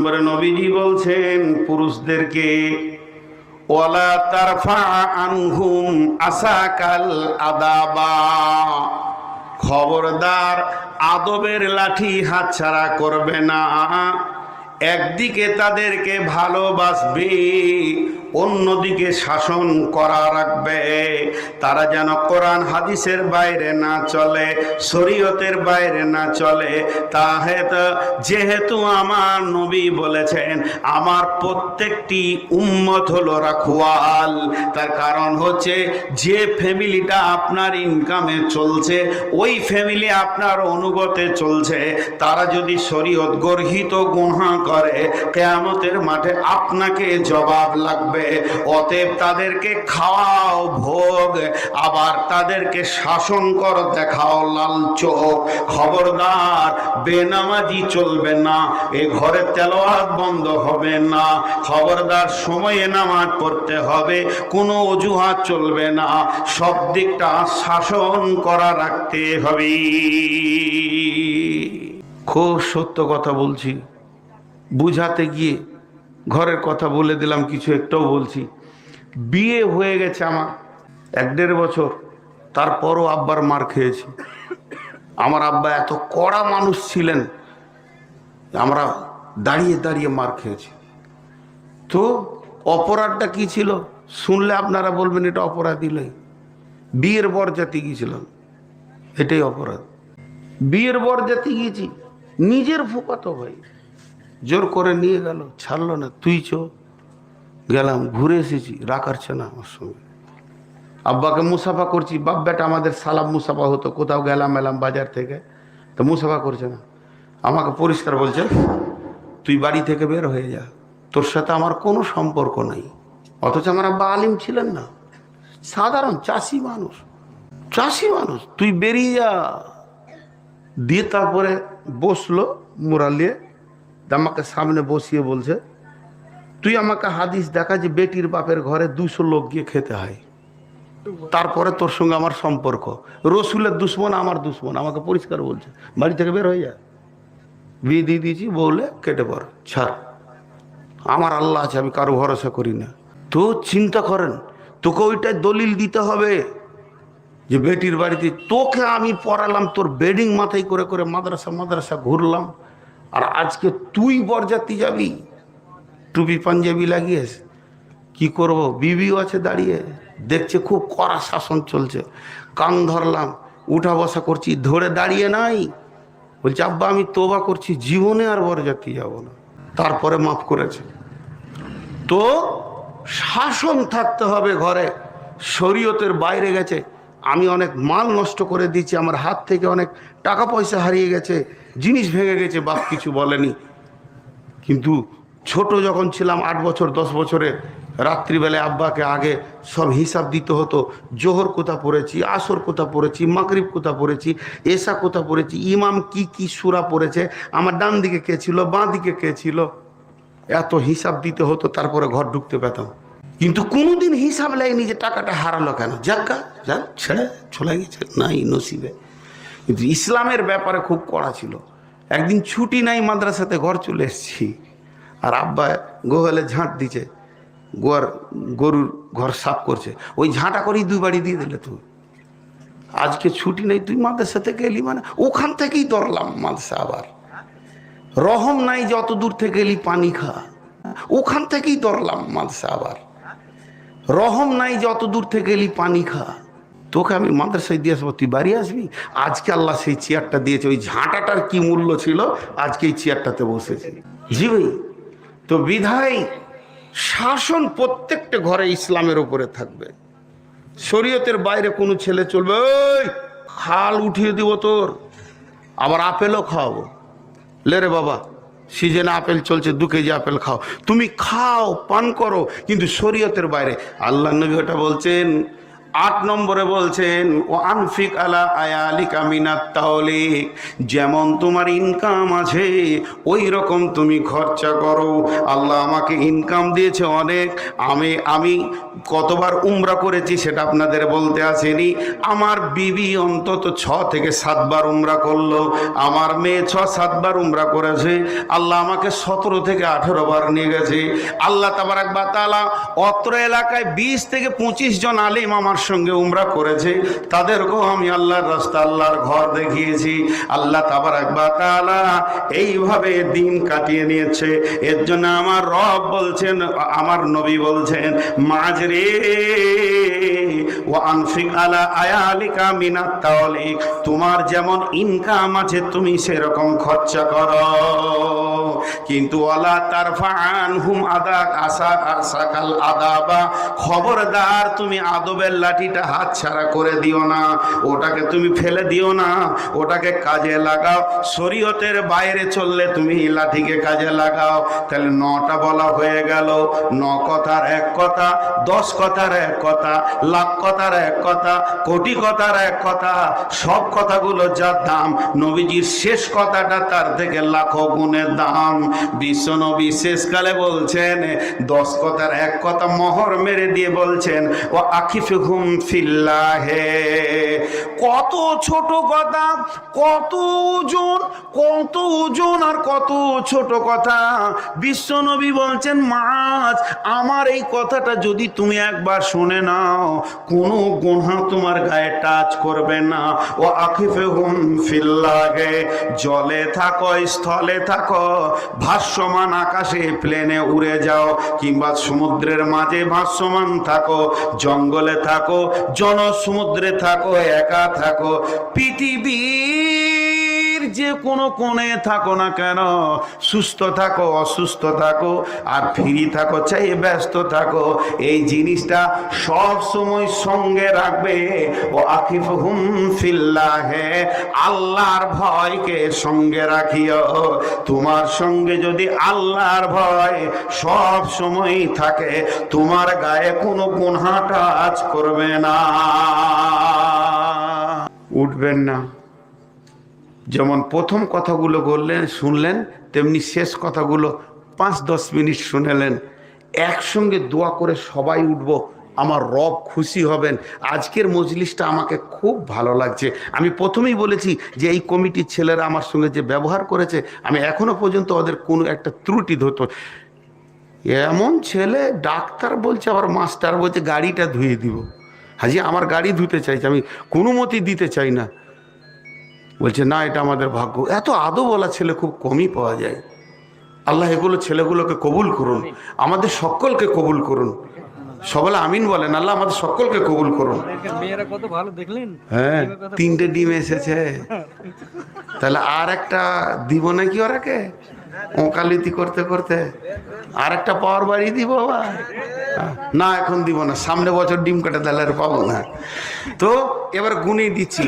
নম্বরে নবীজি বলছেন, পুরুষদেরকে ওয়ালা তারফা আনহুম আসাকাল আদাবা। খবরদার আদবের লাঠি হাতছাড়া করবে না। একদিকে তাদেরকে ভালোবাসবে অন্যদিকে শাসন করা রাখবে। তারা যেন কোরআন হাদিসের বাইরে না চলে, শরীয়তের বাইরে না চলে। তাহেত, যেহেতু আমার নবী বলেছেন, আমার প্রত্যেকটি উম্মত হলো রাখওয়াল। তার কারণ হচ্ছে, যে ফ্যামিলিটা আপনার ইনকামে চলছে, ওই ফ্যামিলি আপনার অনুগতে চলছে। তারা যদি শরীয়ত গর্হিত গুহা করে, কেয়ামতের মাঠে আপনাকে জবাব লাগবে। অতএব তাদেরকে খাওয়াও ভোগ, আবার তাদেরকে শাসন কর, দেখাও লাল চোখ। খবরদার, বেনামাজি চলবে না, এ ঘরে তেলোয়াত বন্ধ হবে না। খবরদার, সময়ে নামাজ পড়তে হবে, কোনো অজুহাত চলবে না। সব দিকটা শাসন করা রাখতে হবে। খুব সত্য কথা বলছি। বুঝাতে গিয়ে ঘরের কথা বলে দিলাম, কিছু একটাও বলছি। বিয়ে হয়ে গেছে আমার, এক দেড় বছর। তারপরও আব্বার মার খেয়েছি। আমার আব্বা এত কড়া মানুষ ছিলেন, আমরা দাঁড়িয়ে দাঁড়িয়ে মার খেয়েছি। তো অপরাধটা কি ছিল? শুনলে আপনারা বলবেন, এটা অপরাধী নয়। বিয়ের বরজাতি গিয়েছিলাম, এটাই অপরাধ। বিয়ের বরজাতি গিয়েছি, নিজের ফুপাতো ভাই। জোর করে নিয়ে গেল, ছাড়লো না, তুই চো। গেলাম, ঘুরে এসেছি রাখারছে না আমার সঙ্গে। আব্বাকে মুসাফা করছি, বাপ বেটা আমাদের সালাম মুসাফা হতো, কোথাও গেলাম, এলাম বাজার থেকে, তো মুসাফা করছে না। আমাকে পরিষ্কার বলছে, তুই বাড়ি থেকে বের হয়ে যা, তোর সাথে আমার কোনো সম্পর্ক নাই। অথচ আমার আব্বা আলিম ছিলেন না। সাধারণ চাষি মানুষ চাষি মানুষ, তুই বেরিয়ে যা। দিয়ে তারপরে বসল মুরালিয়ে আমাকে সামনে বসিয়ে বলছে, তুই আমাকে হাদিস দেখা যে বেটির বাপের ঘরে দুশো লোক গিয়ে খেতে হয়। তারপরে তোর সঙ্গে আমার সম্পর্ক। রসুলের দুশ্মন, আমার দুশ্মন। আমাকে পরিষ্কার বলছে, বাড়ি থেকে বের হয়ে যা। বিয়ে দিয়ে দিয়েছি, বলে কেটে পড়, ছাড়। আমার আল্লাহ আছে, আমি কারও ভরসা করি না। তো চিন্তা করেন, তোকে ওইটাই দলিল দিতে হবে যে বেটির বাড়িতে তোকে আমি পড়ালাম, তোর বেডিং মাথায় করে করে মাদ্রাসা মাদ্রাসা ঘুরলাম। আর আজকে তুই বরযাত্রী যাবি? টুপি পাঞ্জাবি লাগিয়েস কি করব? বিবিও আছে দাঁড়িয়ে। দেখছে খুব কড়া শাসন চলছে। কান ধরলাম, উঠা বসা করছি, ধরে দাঁড়িয়ে নাই। বলছে, আব্বা, আমি তোবা করছি, জীবনে আর বরযাত্রী যাব না। তারপরে মাফ করেছে। তো শাসন থাকতে হবে ঘরে। শরীয়তের বাইরে গেছে। আমি অনেক মাল নষ্ট করে দিয়েছি, আমার হাত থেকে অনেক টাকা পয়সা হারিয়ে গেছে। জিনিস ভেঙে গেছে, বাপ কিছু বলেনি। কিন্তু ছোট যখন ছিলাম, আট বছর, দশ বছরে, রাত্রিবেলায় আব্বাকে আগে সব হিসাব দিতে হতো, জোহর কোথা পড়েছি, আসর কোথা পড়েছি, মাগরিব কোথা পড়েছি এসা কোথা পড়েছি, ইমাম কি কি সুরা পড়েছে, আমার ডান দিকে কে ছিল, বাঁ দিকে কে ছিল, এত হিসাব দিতে হতো, তারপরে ঘর ঢুকতে পেতাম। কিন্তু কোনোদিন হিসাব লাগেনি যে টাকাটা হারালো কেন। যাক্কা যাক, ছেড়ে, চলে গেছে, নাই নসিবে। কিন্তু ইসলামের ব্যাপারে খুব কড়া ছিল। একদিন ছুটি নাই, মাদ্রাসাতে ঘর চলে এসেছি। আর আব্বা গোহালে ঝাঁট দিছে, গোয়ার গরুর ঘর সাফ করছে। ওই ঝাঁটা করেই দুই বাড়ি দিয়ে দিলে তুই। আজকে ছুটি নেই, তুই মাদ্রাসাতে গেলি মানে? ওখান থেকেই দরলাম মাদ্রাসা আবার। রহম নাই, যত দূর থেকে এলি পানি খা। ওখান থেকেই দরলাম মাদ্রাসা আবার। রহম নাই, যত দূর থেকে এলি পানি খা। তোকে আমি মাদ্রাসায় দিয়ে আসব, তুই বাড়ি আসবি? আজকে আল্লাহ সেই চেয়ারটা দিয়েছে, ওই ঝাঁটাটার কি মূল্য ছিল? আজকে এই চেয়ারটাতে বসেছে। জি তো বিধায় শাসন প্রত্যেকটা ঘরে ইসলামের উপরে থাকবে। শরীয়তের বাইরে কোনো ছেলে চলবে, ওই, খাল উঠিয়ে দিব তোর, আবার আপেলও খাওয়াবো। লে রে বাবা, সিজনে আপেল চলছে, দু কেজি আপেল খাও। তুমি খাও, পান করো, কিন্তু শরীয়তের বাইরে। আল্লাহ নবী ওটা বলছেন আট নম্বরে বলছেন, ও আনফিক আলা আয়ালিকা মিনাত তাহলে যেমন তোমার ইনকাম আছে, ওই রকম তুমি খরচা করো। আল্লাহ আমাকে ইনকাম দিয়েছে অনেক, আমি আমি কতবার উমরা করেছি সেটা আপনাদের বলতে আসেনি। আমার বিবি অন্তত ছ থেকে সাতবার উমরা করল, আমার মেয়ে ছ, সাতবার উমরা করেছে। আল্লাহ আমাকে সতেরো থেকে আঠেরো বার নিয়ে গেছে। আল্লাহ তাবার একবার তালা অত্র এলাকায় বিশ থেকে পঁচিশ জন আলিম আমার সঙ্গে উমরা করেছে, তাদেরকেও আমি আল্লাহর রাস্তা, আল্লাহর ঘর দেখিয়েছি। আল্লাহ তাবার একবার তালা এইভাবে দিন কাটিয়ে নিয়েছে। এর জন্য আমার রব বলছেন, আমার নবী বলছেন মাঝরে ও আনফিক আলা আয়ালিকা মিনাত তাওলিক, তোমার যেমন ইনকাম আছে, তুমি সেরকম খরচা করো। কিন্তু ওয়ালা তারফান হুম আদা আসা আসাকাল আদাবা, খবরদার তুমি আদবের লাঠিটা হাত ছাড়া করে দিও না। ওটাকে তুমি ফেলে দিও না। ওটাকে কাজে লাগাও। শরীয়তের বাইরে চললে তুমি লাঠিকে কাজে লাগাও। তাহলে নটা বলা হয়ে গেল। ন কথার এক কথা, দশ কথার এক কথা, লাখ কথার এক কথা, কোটি কথার এক কথা, সব কথাগুলো যার দাম। নবীজির শেষ কথাটা তার থেকে লাখো গুণের দাম। বিশ্ব নবী শেষকালে বলছেন, দশ কথার এক কথা মহর মেরে দিয়ে বলছেন ও আখিফ হুম ফিল্লাহে কত ছোট কথা, কত ওজন কত ওজন আর কত ছোট কথা। বিশ্ব নবী বলছেন, মাছ, আমার এই কথাটা যদি তুমি একবার শুনে নাও, কোনো গোনা তোমার গায়ে টাচ করবে না। ও আখিফে হুম ফিল্লাগে, জলে থাকো, স্থলে থাকো ভাস্যমান আকাশে প্লেনে উড়ে যাও, কিংবা সমুদ্রের মাঝে ভাসমান থাকো, জঙ্গলে থাকো জন সমুদ্রে থাকো, একা থাকো। পৃথিবীর যে কোনো কোণে থাকো না কেন, সুস্থ থাকো, অসুস্থ থাকো, আর ফ্রি থাকো চাই ব্যস্ত থাকো। এই জিনিসটা সব সময় সঙ্গে রাখবে। ও আকিফ হুম ফিল্লাহে, আল্লাহর ভয়কে সঙ্গে রাখিও। তোমার সঙ্গে যদি আল্লাহর ভয় সব সময় থাকে, তোমার গায়ে কোনো গুনহা টাচ করবে না। উঠবেন না। যেমন প্রথম কথাগুলো বললেন, শুনলেন, তেমনি শেষ কথাগুলো পাঁচ দশ মিনিট শুনেলেন। একসঙ্গে দোয়া করে সবাই উঠবো, আমার রব খুশি হবেন। আজকের মজলিসটা আমাকে খুব ভালো লাগছে। আমি প্রথমেই বলেছি যে এই কমিটির ছেলেরা আমার সঙ্গে যে ব্যবহার করেছে, আমি এখনও পর্যন্ত ওদের কোনো একটা ত্রুটি ধরত। এমন ছেলে ডাক্তার বলছে, আবার মাস্টার বলছে, গাড়িটা ধুয়ে দিব। হাজি আমার গাড়ি ধুতে চাইছে আমি কোনো মতি দিতে চাই না। বলছে না এটা আমাদের ভাগ্য। এত আদো বলা ছেলে খুব কমই পাওয়া যায়। আল্লাহ এগুলো ছেলেগুলোকে কবুল করুন আমাদের সকলকে কবুল করুন। সবাই আমিন বলেন আল্লাহ আমাদের সকলকে কবুল করুন। মেয়েরা কত ভালো দেখলেন? হ্যাঁ তিনটে ডিম এসেছে। তাহলে আর একটা দিব নাকি ওরাকে? ওকালিতি করতে করতে। আর একটা পাওয়ার বাড়ি দিব আবার। না, এখন দিব না। সামনে বছর ডিম কাটা আর পাবো না। তো, এবার গুনেই দিচ্ছি।